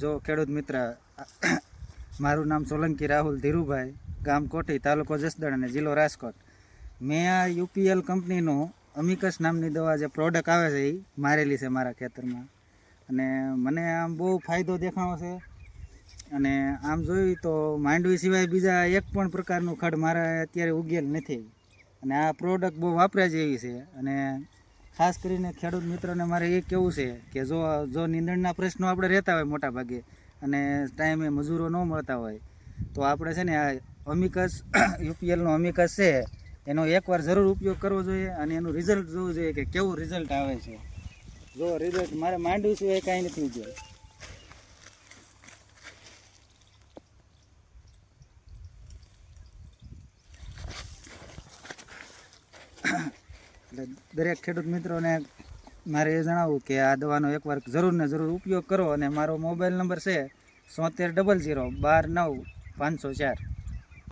જો ખેડૂત મિત્ર મારું નામ સોલંકી રાહુલ ધીરુભાઈ, ગામ કોઠી, તાલુકો જસદણ અને જિલ્લો રાજકોટ. મેં આ યુપીએલ કંપનીનું અમિકસ નામની દવા જે પ્રોડક્ટ આવે છે એ મારેલી છે મારા ખેતરમાં. અને મને આમ બહુ ફાયદો દેખાણો છે. અને આમ જોયું તો માંડવી સિવાય બીજા એક પણ પ્રકારનું ખડ મારા અત્યારે ઉગેલ નથી. અને આ પ્રોડક્ટ બહુ વાપર્યા જેવી છે. અને ખાસ કરીને ખેડૂત મિત્રોને મારે એ કેવું છે કે જો જો નીંદણના પ્રશ્નો આપણે રહેતા હોય મોટા ભાગે અને ટાઈમે મજૂરો ન મળતા હોય, તો આપણે છે ને આ અમિકસ, યુપીએલનો અમિકસ છે, એનો એકવાર જરૂર ઉપયોગ કરવો જોઈએ અને એનું રિઝલ્ટ જોવું જોઈએ કે કેવું રિઝલ્ટ આવે છે. જો રિઝલ્ટ મારે માંડવું છું એ કાંઈ નથી ઉગેલ એટલે દરેક ખેડૂત મિત્રોને મારે એ જણાવવું કે આ દવાનો એકવાર જરૂર ને જરૂર ઉપયોગ કરો અને મારો મોબાઈલ નંબર છે સોતેર ડબલ જીરો બાર નવ પાંચસો ચાર.